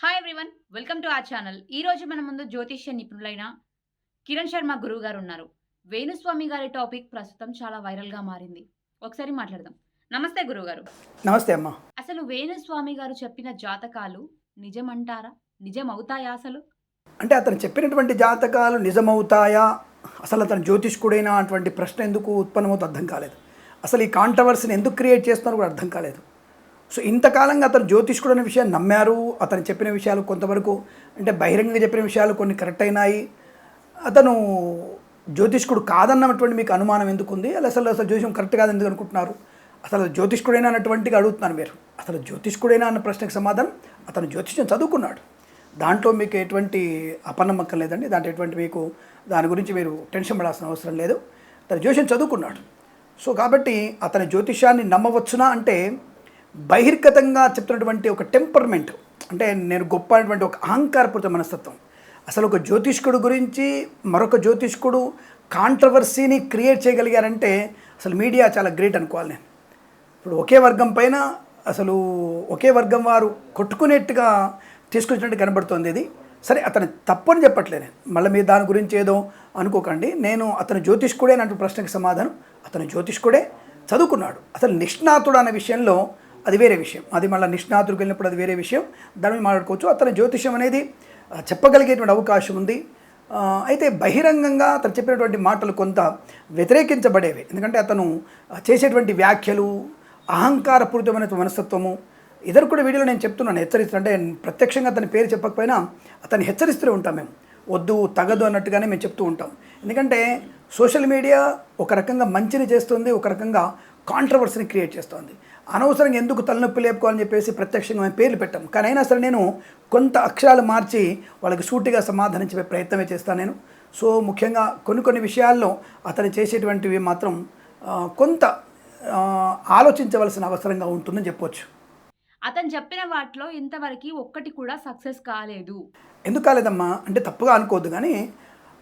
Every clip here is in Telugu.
హాయ్ ఎవ్రీవన్ వెల్కమ్ టు ఆ ఛానల్ ఈ రోజు మన ముందు జ్యోతిష్య నిపుణులైన కిరణ్ శర్మ గురువు గారు ఉన్నారు. వేణుస్వామి గారి టాపిక్ ప్రస్తుతం చాలా వైరల్గా మారింది. ఒకసారి మాట్లాడదాం. నమస్తే గురువు గారు నమస్తే అమ్మా. అసలు వేణుస్వామి గారు చెప్పిన జాతకాలు నిజమంటారా? నిజం అవుతాయా అసలు? అంటే అతను చెప్పినటువంటి జాతకాలు నిజమవుతాయా? అసలు అతను జ్యోతిష్కుడైనా అటువంటి ప్రశ్న ఎందుకు ఉత్పన్నమవుతుందో అర్థం కాలేదు. అసలు ఈ కాంట్రవర్సీని ఎందుకు క్రియేట్ చేస్తున్నారో కూడా అర్థం కాలేదు. సో ఇంతకాలంగా అతను జ్యోతిష్కుడు అనే విషయాన్ని నమ్మారు. అతను చెప్పిన విషయాలు కొంతవరకు అంటే బహిరంగంగా చెప్పిన విషయాలు కొన్ని కరెక్ట్ అయినాయి. అతను జ్యోతిష్కుడు కాదన్నటువంటి మీకు అనుమానం ఎందుకు ఉంది అలా అసలు అసలు జ్యోతిషం కరెక్ట్ కాదు ఎందుకు అనుకుంటున్నారు? అసలు జ్యోతిష్కుడైనా అన్నటువంటిగా అడుగుతున్నాను మీరు. అసలు జ్యోతిష్కుడైనా అన్న ప్రశ్నకు సమాధానం? అతను జ్యోతిష్యం చదువుకున్నాడు. దాంట్లో మీకు ఎటువంటి అపనమ్మకం లేదండి. దాంట్లో ఎటువంటి మీకు దాని గురించి మీరు టెన్షన్ పడాల్సిన అవసరం లేదు. అతను జ్యోతిష్యం చదువుకున్నాడు. సో కాబట్టి అతని జ్యోతిష్యాన్ని నమ్మవచ్చునా అంటే బహిర్గతంగా చెప్తున్నటువంటి ఒక టెంపర్మెంట్ అంటే నేను గొప్ప అనేటువంటి ఒక అహంకారపూరిత మనస్తత్వం. అసలు ఒక జ్యోతిష్కుడు గురించి మరొక జ్యోతిష్కుడు కాంట్రవర్సీని క్రియేట్ చేయగలిగారంటే అసలు మీడియా చాలా గ్రేట్ అనుకోవాలి నేను. ఇప్పుడు ఒకే వర్గం పైన అసలు ఒకే వర్గం వారు కొట్టుకునేట్టుగా తీసుకొచ్చినట్టు కనబడుతోంది ఇది. సరే అతను తప్పని చెప్పట్లేదు నేను. మళ్ళీ మీరు దాని గురించి ఏదో అనుకోకండి. నేను అతను జ్యోతిష్కుడే అన్నట్టు ప్రశ్నకి సమాధానం. అతను జ్యోతిష్కుడే చదువుకున్నాడు. అసలు నిష్ణాతుడు అనే విషయంలో అది వేరే విషయం. అది మళ్ళీ నిష్ణాతుడికి వెళ్ళినప్పుడు అది వేరే విషయం. దాని మీద మాట్లాడుకోవచ్చు. అతని జ్యోతిష్యం అనేది చెప్పగలిగేటువంటి అవకాశం ఉంది. అయితే బహిరంగంగా అతను చెప్పినటువంటి మాటలు కొంత వ్యతిరేకించబడేవి. ఎందుకంటే అతను చేసేటువంటి వ్యాఖ్యలు అహంకారపూరితమైన మనస్తత్వము ఇద్దరు కూడా వీడియోలో నేను చెప్తున్నాను. హెచ్చరిస్తున్నాను అంటే ప్రత్యక్షంగా అతని పేరు చెప్పకపోయినా అతన్ని హెచ్చరిస్తూనే ఉంటాం మేము. వద్దు తగదు అన్నట్టుగానే మేము చెప్తూ ఉంటాం. ఎందుకంటే సోషల్ మీడియా ఒక రకంగా మంచిని చేస్తుంది ఒక రకంగా కాంట్రవర్సీని క్రియేట్ చేస్తుంది. అనవసరంగా ఎందుకు తలనొప్పి లేపుకోవాలని చెప్పేసి ప్రత్యక్షంగా మేము పేర్లు పెట్టాం కానీ అయినా సరే నేను కొంత అక్షరాలు మార్చి వాళ్ళకి సూటిగా సమాధానం చెప్పే ప్రయత్నమే చేస్తాను నేను. సో ముఖ్యంగా కొన్ని కొన్ని విషయాల్లో అతను చేసేటువంటివి మాత్రం కొంత ఆలోచించవలసిన అవసరంగా ఉంటుందని చెప్పొచ్చు. అతను చెప్పిన వాటిలో ఇంతవరకు ఒక్కటి కూడా సక్సెస్ కాలేదు. ఎందుకు కాలేదమ్మా? అంటే తప్పుగా అనుకోవద్దు కానీ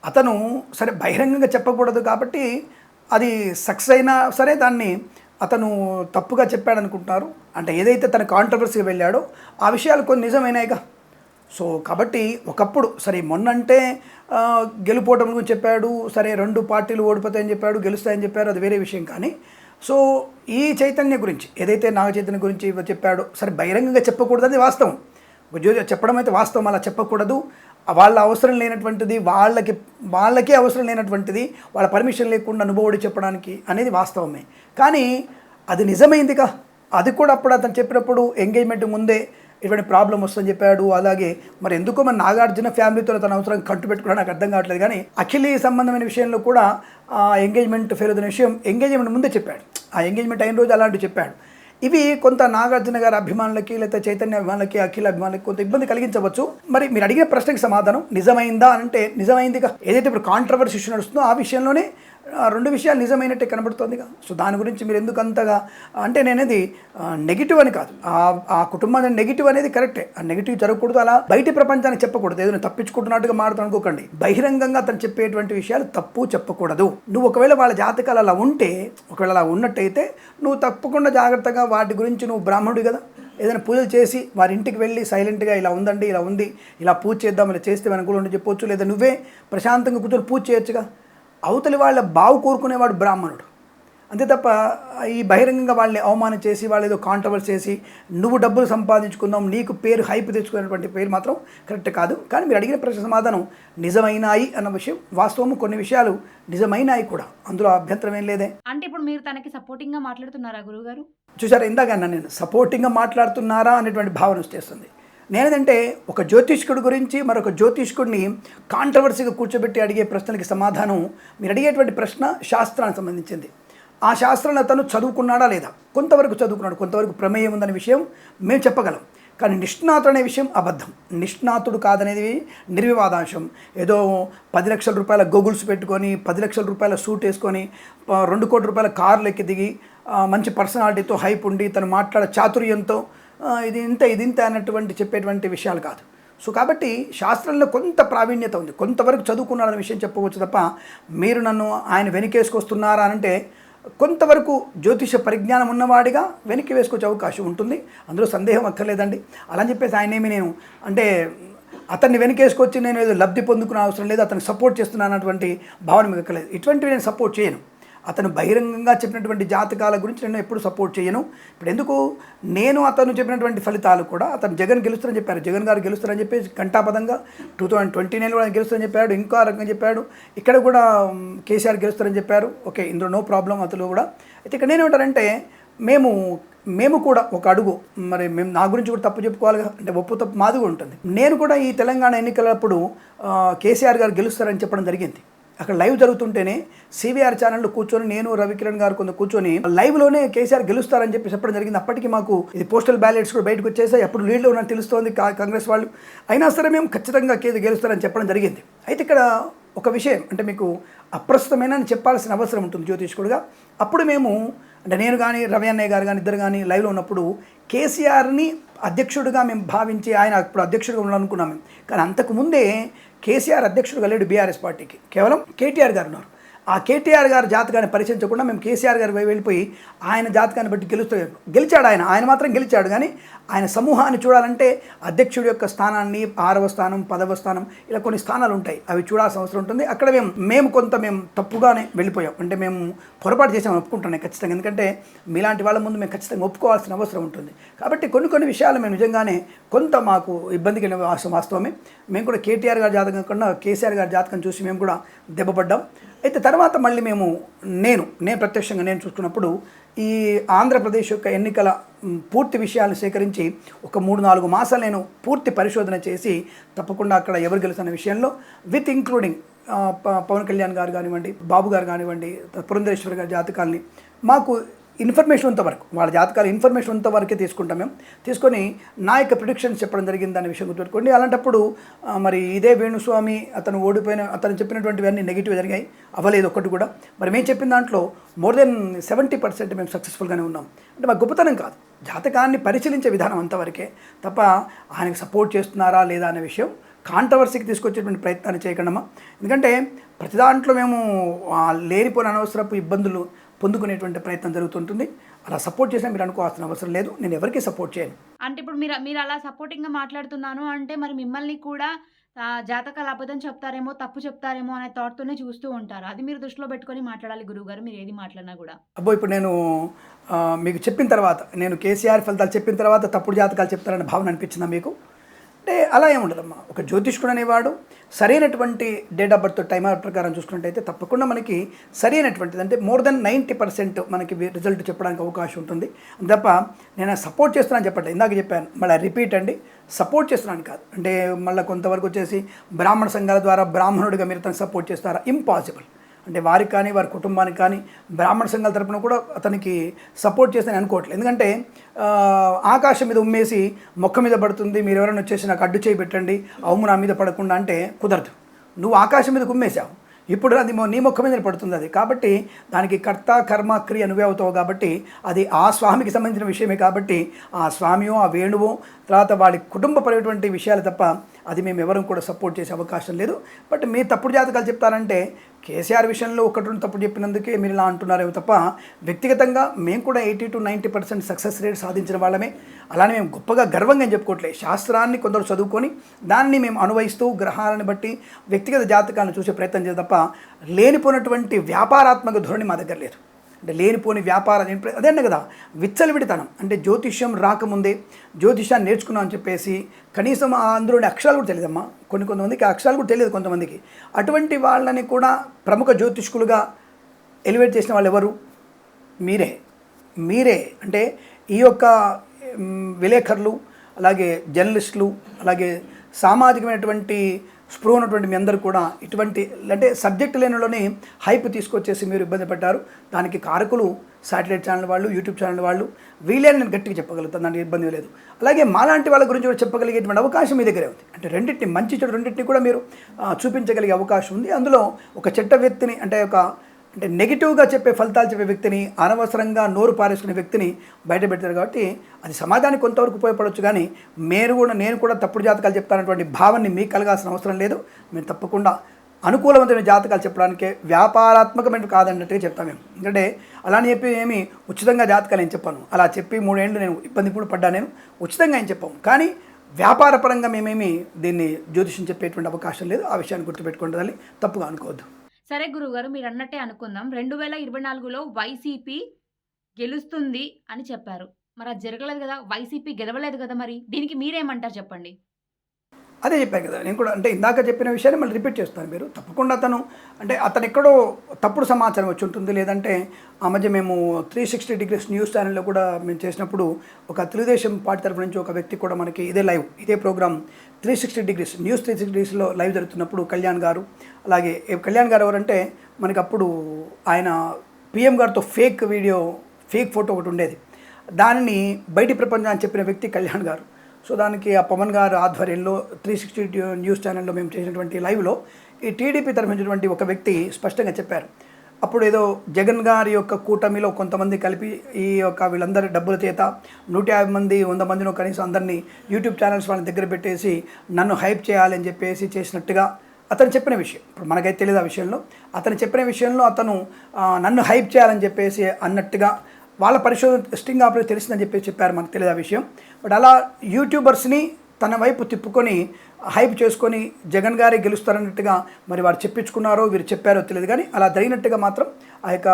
అతను సరే బహిరంగంగా చెప్పకూడదు కాబట్టి అది సక్సెస్ అయినా సరే దాన్ని అతను తప్పుగా చెప్పాడు అనుకుంటున్నారు అంటే ఏదైతే తన కాంట్రవర్సీగా వెళ్ళాడో ఆ విషయాలు కొన్ని నిజమైనాయిగా. సో కాబట్టి ఒకప్పుడు సరే మొన్నంటే గెలుపోవటం గురించి చెప్పాడు సరే రెండు పార్టీలు ఓడిపోతాయని చెప్పాడు గెలుస్తాయని చెప్పారు అది వేరే విషయం కానీ. సో ఈ చైతన్య గురించి ఏదైతే నాగ చైతన్య గురించి చెప్పాడో సరే బహిరంగంగా చెప్పకూడదు అది వాస్తవం. జ్యోతి చెప్పడం అయితే వాస్తవం అలా చెప్పకూడదు. వాళ్ళ అవసరం లేనటువంటిది వాళ్ళకి వాళ్ళకే అవసరం లేనటువంటిది వాళ్ళ పర్మిషన్ లేకుండా అనుభవుడు చెప్పడానికి అనేది వాస్తవమే. కానీ అది నిజమైందిగా? అది కూడా అప్పుడు అతను చెప్పినప్పుడు ఎంగేజ్మెంట్ ముందే ఇటువంటి ప్రాబ్లం వస్తుందని చెప్పాడు. అలాగే మరి ఎందుకో మన నాగార్జున ఫ్యామిలీతో తన అవసరం కట్టు పెట్టుకున్నా నాకు అర్థం కావట్లేదు. కానీ అఖిలి సంబంధమైన విషయంలో కూడా ఆ ఎంగేజ్మెంట్ ఫెయిల్ అవుతున్న విషయం ఎంగేజ్మెంట్ ముందే చెప్పాడు. ఆ ఎంగేజ్మెంట్ అయిన రోజు అలాంటివి చెప్పాడు. ఇవి కొంత నాగార్జున గారి అభిమానులకి లేకపోతే చైతన్య అభిమానులకి అఖిల అభిమానులకి కొంత ఇబ్బంది కలిగించవచ్చు. మరి మీరు అడిగిన ప్రశ్నకి సమాధానం నిజమైందా అంటే నిజమైందిగా ఏదైతే ఇప్పుడు కాంట్రవర్సీ ఇష్యూ నడుస్తుందో ఆ విషయంలోనే రెండు విషయాలు నిజమైనట్టే కనబడుతోందిగా. సో దాని గురించి మీరు ఎందుకు అంతగా అంటే నేనేది నెగిటివ్ అని కాదు. ఆ ఆ కుటుంబాన్ని నెగిటివ్ అనేది కరెక్టే. ఆ నెగిటివ్ జరగకూడదు అలా బయటి ప్రపంచానికి చెప్పకూడదు. ఏదైనా తప్పించుకుంటున్నట్టుగా మారుతాను అనుకోకండి. బహిరంగంగా అతను చెప్పేటువంటి విషయాలు తప్పు చెప్పకూడదు. నువ్వు ఒకవేళ వాళ్ళ జాతకాలు అలా ఉంటే ఒకవేళ అలా ఉన్నట్టయితే నువ్వు తప్పకుండా జాగ్రత్తగా వాటి గురించి నువ్వు బ్రాహ్మణుడు కదా. ఏదైనా పూజలు చేసి వారి ఇంటికి వెళ్ళి సైలెంట్గా ఇలా ఉందండి ఇలా ఉంది ఇలా పూజ చేద్దాం ఇలా చేస్తే అనుకూలంగా చెప్పొచ్చు. లేదా నువ్వే ప్రశాంతంగా కూర్చొని పూజ చేయొచ్చుగా. అవతలి వాళ్ళ బావు కోరుకునేవాడు బ్రాహ్మణుడు. అంతే తప్ప ఈ బహిరంగంగా వాళ్ళని అవమానం చేసి వాళ్ళు ఏదో కాంట్రవర్స్ చేసి నువ్వు డబ్బులు సంపాదించుకుందాం నీకు పేరు హైప్ తెచ్చుకునేటువంటి పేరు మాత్రం కరెక్ట్ కాదు. కానీ మీరు అడిగిన ప్రశ్న సమాధానం నిజమైనాయి అన్న విషయం వాస్తవము కొన్ని విషయాలు నిజమైనాయి కూడా. అందులో అభ్యంతరం ఏం లేదే. అంటే ఇప్పుడు మీరు తనకి సపోర్టింగ్గా మాట్లాడుతున్నారా గురువు గారు చూసారా ఇందాక నేను సపోర్టింగ్గా మాట్లాడుతున్నారా? అనేటువంటి భావన వచ్చేస్తుంది. నేనేదంటే ఒక జ్యోతిష్కుడి గురించి మరొక జ్యోతిష్కుడిని కాంట్రవర్సీగా కూర్చోబెట్టి అడిగే ప్రశ్నలకి సమాధానం మీరు అడిగేటువంటి ప్రశ్న శాస్త్రానికి సంబంధించింది. ఆ శాస్త్రాన్ని అతను చదువుకున్నాడా లేదా? కొంతవరకు చదువుకున్నాడు కొంతవరకు ప్రమేయం ఉందనే విషయం మేము చెప్పగలం. కానీ నిష్ణాతుడు అనే విషయం అబద్ధం. నిష్ణాతుడు కాదనేది నిర్వివాదాంశం. ఏదో పది లక్షల రూపాయల గోగుల్స్ పెట్టుకొని పది లక్షల రూపాయల సూట్ వేసుకొని రెండు కోట్ల రూపాయల కార్లు ఎక్కి దిగి మంచి పర్సనాలిటీతో హైప్ ఉండి తను మాట్లాడే చాతుర్యంతో ఇది ఇంత ఇది ఇంత అన్నటువంటి చెప్పేటువంటి విషయాలు కాదు. సో కాబట్టి శాస్త్రంలో కొంత ప్రావీణ్యత ఉంది. కొంతవరకు చదువుకున్నారనే విషయం చెప్పవచ్చు తప్ప మీరు నన్ను ఆయన వెనుకేసుకొస్తున్నారా అని అంటే కొంతవరకు జ్యోతిష పరిజ్ఞానం ఉన్నవాడిగా వెనక్కి వేసుకొచ్చే అవకాశం ఉంటుంది. అందులో సందేహం అక్కర్లేదండి. అలా అని చెప్పేసి ఆయనేమి నేను అంటే అతన్ని వెనకేసుకొచ్చి నేను ఏదో లబ్ధి పొందుకునే అవసరం లేదు అతను సపోర్ట్ చేస్తున్నాను అన్నటువంటి భావన మీకు అక్కర్లేదు. ఇటువంటివి నేను సపోర్ట్ చేయను. అతను బహిరంగంగా చెప్పినటువంటి జాతకాల గురించి నేను ఎప్పుడు సపోర్ట్ చేయను. ఇప్పుడు ఎందుకు? నేను అతను చెప్పినటువంటి ఫలితాలు కూడా అతను జగన్ గెలుస్తారని చెప్పారు. జగన్ గారు గెలుస్తారని చెప్పేసి ఘంటాపదంగా టూ థౌజండ్ ట్వంటీ నైన్లో ఆయన గెలుస్తారని చెప్పాడు. ఇంకో రకంగా చెప్పాడు. ఇక్కడ కూడా కేసీఆర్ గెలుస్తారని చెప్పారు. ఓకే ఇందులో నో ప్రాబ్లం అతను కూడా. అయితే ఇక్కడ నేనేమంటానంటే మేము మేము కూడా ఒక అడుగు మరి మేము నా గురించి కూడా తప్పు చెప్పుకోవాలి అంటే ఒప్పు తప్పు మాది కూడా ఉంటుంది. నేను కూడా ఈ తెలంగాణ ఎన్నికలప్పుడు కేసీఆర్ గారు గెలుస్తారని చెప్పడం జరిగింది. అక్కడ లైవ్ జరుగుతుంటేనే సివిఆర్ ఛానల్లో కూర్చొని నేను రవికిరణ్ గారు కొంత కూర్చొని లైవ్లోనే కేసీఆర్ గెలుస్తారని చెప్పి చెప్పడం జరిగింది. అప్పటికి మాకు ఇది పోస్టల్ బ్యాలెట్స్ కూడా బయటకు వచ్చేసాయి. అప్పుడు లీడ్లో ఉన్నట్టు తెలుస్తోంది కా- కాంగ్రెస్ వాళ్ళు. అయినా సరే మేము ఖచ్చితంగా కేసు గెలుస్తారని చెప్పడం జరిగింది. అయితే ఇక్కడ ఒక విషయం అంటే మీకు అప్రస్తుతమైన అని చెప్పాల్సిన అవసరం ఉంటుంది జ్యోతిష్కుడుగా. అప్పుడు మేము అంటే నేను కానీ రవి అన్నయ్య గారు కానీ ఇద్దరు కానీ లైవ్లో ఉన్నప్పుడు కేసీఆర్ని అధ్యక్షుడిగా మేము భావించి ఆయన అప్పుడు అధ్యక్షుడిగా ఉండాలనుకున్నాం మేము. కానీ అంతకుముందే కేసీఆర్ అధ్యక్షుడు లేడు బీఆర్ఎస్ పార్టీకి. కేవలం కేటీఆర్ గారు ఉన్నారు. ఆ కేటీఆర్ గారి జాతకాన్ని పరిశీలించకుండా మేము కేసీఆర్ గారి వెళ్ళిపోయి ఆయన జాతకాన్ని బట్టి గెలుస్తూ గెలిచాడు ఆయన. ఆయన మాత్రం గెలిచాడు. కానీ ఆయన సమూహాన్ని చూడాలంటే అధ్యక్షుడి యొక్క స్థానాన్ని ఆరవ స్థానం పదవ స్థానం ఇలా కొన్ని స్థానాలు ఉంటాయి. అవి చూడాల్సిన అవసరం ఉంటుంది. అక్కడ మేము మేము కొంత మేము తప్పుగానే వెళ్ళిపోయాం. అంటే మేము పొరపాటు చేసామని ఒప్పుకుంటున్నాం ఖచ్చితంగా. ఎందుకంటే మీలాంటి వాళ్ళ ముందు మేము ఖచ్చితంగా ఒప్పుకోవాల్సిన అవసరం ఉంటుంది. కాబట్టి కొన్ని కొన్ని విషయాలు మేము నిజంగానే కొంత మాకు ఇబ్బంది కలిగిన వాస్తవమే. మేము కూడా కేటీఆర్ గారి జాతకం కన్నా కేసీఆర్ గారి జాతకం చూసి మేము కూడా దెబ్బపడ్డాం. అయితే తర్వాత మళ్ళీ మేము నేను నేను ప్రత్యక్షంగా నేను చూసుకున్నప్పుడు ఈ ఆంధ్రప్రదేశ్ యొక్క ఎన్నికల పూర్తి విషయాలను సేకరించి ఒక మూడు నాలుగు మాసాలు నేను పూర్తి పరిశోధన చేసి తప్పకుండా అక్కడ ఎవరు గెలుస్తున్న విషయంలో విత్ ఇంక్లూడింగ్ పవన్ కళ్యాణ్ గారు కానివ్వండి బాబు గారు కానివ్వండి పురంధరేశ్వర్ గారి జాతకాల్ని మాకు ఇన్ఫర్మేషన్ అంతవరకు వాళ్ళ జాతకాలు ఇన్ఫర్మేషన్ అంతవరకే తీసుకుంటాం మేము. తీసుకొని నా యొక్క ప్రిడిక్షన్స్ చెప్పడం జరిగింది అనే విషయం గుర్తుపెట్టుకోండి. అలాంటప్పుడు మరి ఇదే వేణుస్వామి అతను ఓడిపోయిన అతను చెప్పినటువంటివన్నీ నెగిటివ్ జరిగాయి. అవ్వలేదు ఒక్కటి కూడా. మరి మేము చెప్పిన దాంట్లో మోర్ దెన్ సెవెంటీ పర్సెంట్ మేము సక్సెస్ఫుల్గానే ఉన్నాం. అంటే మా గొప్పతనం కాదు. జాతకాన్ని పరిశీలించే విధానం అంతవరకే. తప్ప ఆయనకు సపోర్ట్ చేస్తున్నారా లేదా అనే విషయం కాంట్రవర్సీకి తీసుకొచ్చేటువంటి ప్రయత్నాన్ని చేయకుండా ఎందుకంటే ప్రతి దాంట్లో మేము లేనిపోయిన అనవసరపు ఇబ్బందులు పొందుకునేటువంటి ప్రయత్నం జరుగుతుంటుంది. అలా సపోర్ట్ చేసినా మీరు అనుకోవాల్సిన అవసరం లేదు. నేను ఎవరికీ సపోర్ట్ చేయను. అంటే ఇప్పుడు మీరు మీరు అలా సపోర్టింగ్గా మాట్లాడుతున్నాను అంటే మరి మిమ్మల్ని కూడా జాతకాలు అబద్ధం చెప్తారేమో తప్పు చెప్తారేమో అనే థాట్తోనే చూస్తూ ఉంటారు. అది మీరు దృష్టిలో పెట్టుకొని మాట్లాడాలి గురువుగారు మీరు ఏది మాట్లాడినా కూడా. అబ్బో ఇప్పుడు నేను మీకు చెప్పిన తర్వాత నేను కేసీఆర్ ఫలితాలు చెప్పిన తర్వాత తప్పుడు జాతకాలు చెప్తారనే భావన అనిపించిందా మీకు? అంటే అలా ఏముండదమ్మా. ఒక జ్యోతిష్కుడు అనేవాడు సరైనటువంటి డేట్ ఆఫ్ బర్త్ ఆఫ్ ప్రకారం చూసుకున్నట్టయితే తప్పకుండా మనకి సరైనటువంటిది. అంటే మోర్ దెన్ నైంటీ పర్సెంట్ మనకి రిజల్ట్ చెప్పడానికి అవకాశం ఉంటుంది. తప్ప నేను సపోర్ట్ చేస్తున్నాను చెప్పండి ఇందాక చెప్పాను. మళ్ళీ రిపీట్ అండి. సపోర్ట్ చేస్తున్నాను కాదు. అంటే మళ్ళీ కొంతవరకు వచ్చేసి బ్రాహ్మణ సంఘాల ద్వారా బ్రాహ్మణుడిగా మీరు తనకు సపోర్ట్ చేస్తారా? ఇంపాసిబుల్ అంటే వారికి కానీ వారి కుటుంబానికి కానీ బ్రాహ్మణ సంఘాల తరపున కూడా అతనికి సపోర్ట్ చేస్తానని అనుకోవట్లేదు. ఎందుకంటే ఆకాశం మీద ఉమ్మేసి మొక్క మీద పడుతుంది మీరు ఎవరైనా వచ్చేసి నాకు అడ్డు చేయి పెట్టండి అవుము నా మీద పడకుండా అంటే కుదరదు. నువ్వు ఆకాశం మీద ఉమ్మేశావు. ఇప్పుడు అది నీ మొక్క మీద పడుతుంది అది. కాబట్టి దానికి కర్త కర్మ క్రియ నువ్వే అవుతావు కాబట్టి అది ఆ స్వామికి సంబంధించిన విషయమే కాబట్టి ఆ స్వామియో ఆ వేణువో తర్వాత వాడి కుటుంబపరమైనటువంటి విషయాలు తప్ప అది మేము ఎవరూ కూడా సపోర్ట్ చేసే అవకాశం లేదు. బట్ మీ తప్పుడు జాతకాలు చెప్తారంటే కేసీఆర్ విషయంలో ఒకటి రెండు తప్పుడు చెప్పినందుకే మీరు ఇలా అంటున్నారేమో తప్ప వ్యక్తిగతంగా మేము కూడా eighty to ninety percent success rate సాధించిన వాళ్ళమే. అలానే మేము గొప్పగా గర్వంగా ఏం చెప్పుకోవట్లేదు. శాస్త్రాన్ని కొందరు చదువుకొని దాన్ని మేము అనువయిస్తూ గ్రహాలను బట్టి వ్యక్తిగత జాతకాలను చూసే ప్రయత్నం చేయాలి తప్ప లేనిపోయినటువంటి వ్యాపారాత్మక ధోరణి మా దగ్గర లేదు. అంటే లేనిపోని వ్యాపారం అదే అన్న కదా విచ్చలవిడితనం. అంటే జ్యోతిష్యం రాకముందే జ్యోతిష్యాన్ని నేర్చుకున్నాం అని చెప్పేసి కనీసం ఆ అందులోని అక్షరాలు కూడా తెలియదమ్మా. కొన్ని కొంతమందికి ఆ అక్షరాలు కూడా తెలియదు కొంతమందికి. అటువంటి వాళ్ళని కూడా ప్రముఖ జ్యోతిష్కులుగా ఎలివేట్ చేసిన వాళ్ళు ఎవరు? మీరే. మీరే. అంటే ఈ యొక్క విలేకరులు అలాగే జర్నలిస్టులు అలాగే సామాజికమైనటువంటి స్పృహ ఉన్నటువంటి మీ అందరూ కూడా ఇటువంటి అంటే సబ్జెక్ట్ లేనిలోనే హైప్ తీసుకొచ్చేసి మీరు ఇబ్బంది పడ్డారు. దానికి కారకులు శాటిలైట్ ఛానల్ వాళ్ళు యూట్యూబ్ ఛానల్ వాళ్ళు వీళ్ళని నేను గట్టిగా చెప్పగలుగుతాను దానికి ఇబ్బంది లేదు. అలాగే మాలాంటి వాళ్ళ గురించి కూడా చెప్పగలిగేటువంటి అవకాశం మీ దగ్గరే ఉంది. అంటే రెండింటిని మంచి చెడు రెండింటిని కూడా మీరు చూపించగలిగే అవకాశం ఉంది. అందులో ఒక చెట్ట వ్యక్తిని అంటే ఒక అంటే నెగిటివ్గా చెప్పే ఫలితాలు చెప్పే వ్యక్తిని అనవసరంగా నోరు పారేసుకునే వ్యక్తిని బయట పెడతారు కాబట్టి అది సమాజానికి కొంతవరకు ఉపయోగపడవచ్చు కానీ మీరు కూడా నేను కూడా తప్పుడు జాతకాలు చెప్తానటువంటి భావాన్ని మీకు కలగాల్సిన అవసరం లేదు. మీరు తప్పకుండా అనుకూలమైన జాతకాలు చెప్పడానికే వ్యాపారాత్మకమైన కాదన్నట్టుగా చెప్తాం మేము. ఎందుకంటే అలా అని చెప్పి ఏమి ఉచితంగా జాతకాలు ఏం చెప్పాను. అలా చెప్పి మూడేళ్ళు నేను ఇబ్బంది కూడా పడ్డా నేను. ఉచితంగా ఏం చెప్పాము కానీ వ్యాపారపరంగా మేమేమి దీన్ని జ్యోతిషం చెప్పేటువంటి అవకాశం లేదు. ఆ విషయాన్ని గుర్తుపెట్టుకుంటుందని తప్పుగా అనుకోవద్దు. సరే గురువుగారు మీరు అన్నట్టే అనుకుందాం. రెండు వేల ఇరవై నాలుగులో వైసీపీ గెలుస్తుంది అని చెప్పారు. మరి అది జరగలేదు కదా? వైసీపీ గెలవలేదు కదా మరి? దీనికి మీరేమంటారు చెప్పండి? అదే చెప్పాను కదా నేను కూడా అంటే ఇందాక చెప్పిన విషయాన్ని మళ్ళీ రిపీట్ చేస్తాను మీరు. తప్పకుండా అతను అంటే అతను ఎక్కడో తప్పుడు సమాచారం వచ్చి ఉంటుంది లేదంటే ఆ మధ్య మేము త్రీ సిక్స్టీ డిగ్రీస్ న్యూస్ ఛానల్లో కూడా మేము చేసినప్పుడు ఒక తెలుగుదేశం పార్టీ తరఫు నుంచి ఒక వ్యక్తి కూడా మనకి ఇదే లైవ్ ఇదే program three sixty degrees news three sixty డిగ్రీస్లో live జరుగుతున్నప్పుడు కళ్యాణ్ గారు అలాగే కళ్యాణ్ గారు ఎవరంటే మనకి అప్పుడు ఆయన పిఎం గారితో ఫేక్ వీడియో ఫేక్ ఫోటో ఒకటి ఉండేది. దానిని బయటి ప్రపంచాన్ని చెప్పిన వ్యక్తి కళ్యాణ్ గారు. సో దానికి ఆ పవన్ గారు ఆధ్వర్యంలో త్రీ సిక్స్టీ న్యూస్ ఛానల్లో మేము చేసినటువంటి లైవ్లో ఈ టీడీపీ తరఫునటువంటి ఒక వ్యక్తి స్పష్టంగా చెప్పారు. అప్పుడు ఏదో జగన్ గారి యొక్క కూటమిలో కొంతమంది కలిపి ఈ యొక్క వీళ్ళందరి డబ్బుల చేత నూట యాభై మంది వంద మందినో కనీసం అందరినీ యూట్యూబ్ ఛానల్స్ వాళ్ళని దగ్గర పెట్టేసి నన్ను హైప్ చేయాలని చెప్పేసి చేసినట్టుగా అతను చెప్పిన విషయం. ఇప్పుడు మనకైతే తెలియదు ఆ విషయంలో. అతను చెప్పిన విషయంలో అతను నన్ను హైప్ చేయాలని చెప్పేసి అన్నట్టుగా వాళ్ళ పరిశోధన స్టింగ్ ఆపరేషన్ తెలిసిందని చెప్పి చెప్పారు మనకు తెలియదు ఆ విషయం. బట్ అలా యూట్యూబర్స్ని తన వైపు తిప్పుకొని హైప్ చేసుకొని జగన్ గారే గెలుస్తారన్నట్టుగా మరి వారు చెప్పించుకున్నారో వీరు చెప్పారో తెలియదు కానీ అలా జరిగినట్టుగా మాత్రం ఆ యొక్క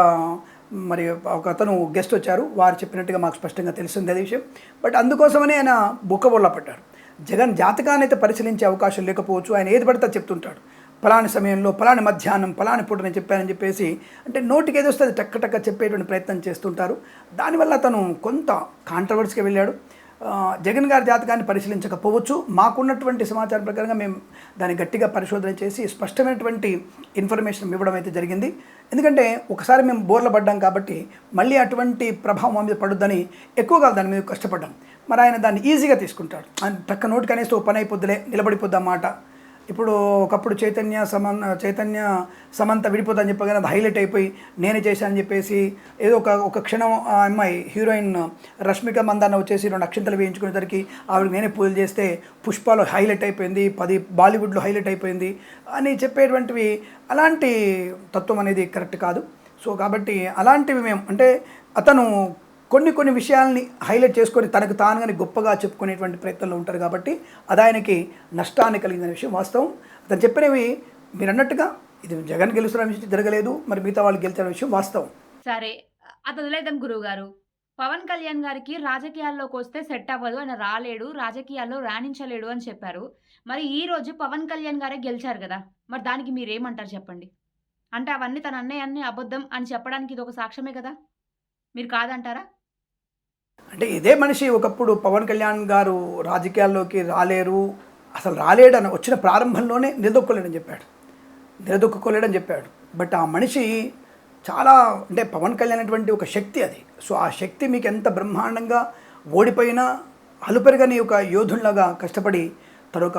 మరి ఒక అతను గెస్ట్ వచ్చారు. వారు చెప్పినట్టుగా మాకు స్పష్టంగా తెలిసింది అదే విషయం. బట్ అందుకోసమనే ఆయన బుక్కబొల్ల పడ్డాడు జగన్ జాతకాన్ని అయితే పరిశీలించే అవకాశం లేకపోవచ్చు ఆయన ఏది పడితే చెప్తుంటాడు. పలాని సమయంలో పలాని మధ్యాహ్నం పలాని పూట నేను చెప్పానని చెప్పేసి అంటే నోటికి ఏది వస్తే అది టక్క టక్క చెప్పేటువంటి ప్రయత్నం చేస్తుంటారు. దానివల్ల అతను కొంత కాంట్రవర్సీకి వెళ్ళాడు. జగన్ గారి జాతకాన్ని పరిశీలించకపోవచ్చు. మాకున్నటువంటి సమాచారం ప్రకారంగా మేము దాన్ని గట్టిగా పరిశోధన చేసి స్పష్టమైనటువంటి ఇన్ఫర్మేషన్ ఇవ్వడం అయితే జరిగింది. ఎందుకంటే ఒకసారి మేము బోర్ల పడ్డాం కాబట్టి మళ్ళీ అటువంటి ప్రభావం మా మీద పడుద్దని ఎక్కువగా దాని మీద కష్టపడ్డాం. మరి ఆయన దాన్ని ఈజీగా తీసుకుంటాడు. ఆయన టక్క నోటి కనీసం ఓ పని అయిపోద్దులే నిలబడిపోద్ది మాట. ఇప్పుడు ఒకప్పుడు చైతన్య సమన్ చైతన్య సమంత విడిపోతుందని చెప్పగానే అది హైలైట్ అయిపోయి నేనే చేశానని చెప్పేసి ఏదో ఒక ఒక క్షణం ఆ అమ్మాయి హీరోయిన్ రష్మిక మందాన వచ్చేసి రెండు అక్షంతలు వేయించుకునేసరికి ఆవిడకి నేనే పూజలు చేస్తే పుష్పాలు హైలైట్ అయిపోయింది పది బాలీవుడ్లో హైలైట్ అయిపోయింది అని చెప్పేటువంటివి అలాంటి తత్వం అనేది కరెక్ట్ కాదు. సో కాబట్టి అలాంటివి మేము అంటే అతను కొన్ని కొన్ని విషయాల్ని హైలైట్ చేసుకొని తనకు తానుగానే గొప్పగా చెప్పుకునేటువంటి ప్రయత్నంలో ఉంటారు కాబట్టి అది ఆయనకి నష్టాన్ని కలిగిన విషయం వాస్తవం. అతను చెప్పినవి మీరు అన్నట్టుగా ఇది జగన్ గెలుస్తున్న విషయం జరగలేదు మరి మిగతా వాళ్ళు గెలిచిన విషయం వాస్తవం. సరే అతను వదిలేద్దాం గురువు గారు పవన్ కళ్యాణ్ గారికి రాజకీయాల్లోకి వస్తే సెట్ అవ్వదు ఆయన రాలేడు రాజకీయాల్లో రాణించలేడు అని చెప్పారు. మరి ఈ రోజు పవన్ కళ్యాణ్ గారే గెలిచారు కదా మరి దానికి మీరు ఏమంటారు చెప్పండి? అంటే అవన్నీ తన అన్నయ్య అన్ని అబద్ధం అని చెప్పడానికి ఇది ఒక సాక్ష్యమే కదా? మీరు కాదంటారా? అంటే ఇదే మనిషి ఒకప్పుడు పవన్ కళ్యాణ్ గారు రాజకీయాల్లోకి రాలేరు. అసలు రాలేడని వచ్చిన ప్రారంభంలోనే నిలదొక్కలేడని చెప్పాడు. నిలదొక్కుకోలేడని చెప్పాడు. బట్ ఆ మనిషి చాలా అంటే పవన్ కళ్యాణ్ అనేటువంటి ఒక శక్తి అది. సో ఆ శక్తి మీకు ఎంత బ్రహ్మాండంగా ఓడిపోయినా అలుపెరగని ఒక యోధుల్లాగా కష్టపడి తను ఒక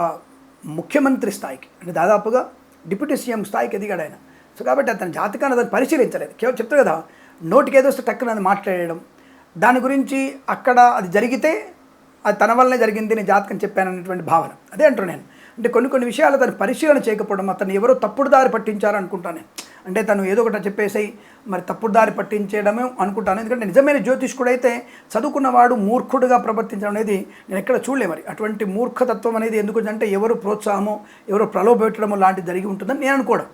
ముఖ్యమంత్రి స్థాయికి అంటే దాదాపుగా డిప్యూటీ సీఎం స్థాయికి ఎదిగాడు ఆయన. సో కాబట్టి అతని జాతకాన్ని అతను పరిశీలించలేదు. కేవలం చెప్తారు కదా నోటికి ఏదో వస్తే టక్కున మాట్లాడడం దాని గురించి అక్కడ అది జరిగితే అది తన వల్లనే జరిగింది నేను జాతకం చెప్పాననేటువంటి భావన. అదే అంటున్నాను నేను. అంటే కొన్ని కొన్ని విషయాలు తను పరిశీలన చేయకపోవడం అతను ఎవరో తప్పుడు దారి పట్టించారు అనుకుంటాను నేను. అంటే తను ఏదో ఒకటి చెప్పేసి మరి తప్పుడు దారి పట్టించడమే అనుకుంటాను. ఎందుకంటే నిజమైన జ్యోతిష్కుడు అయితే చదువుకున్నవాడు మూర్ఖుడుగా ప్రవర్తించడం అనేది నేను ఎక్కడ చూడలే మరి. అటువంటి మూర్ఖతత్వం అనేది ఎందుకు అంటే ఎవరు ప్రోత్సాహమో ఎవరు ప్రలోభెట్టడమో లాంటిది జరిగి ఉంటుందని నేను అనుకోవడం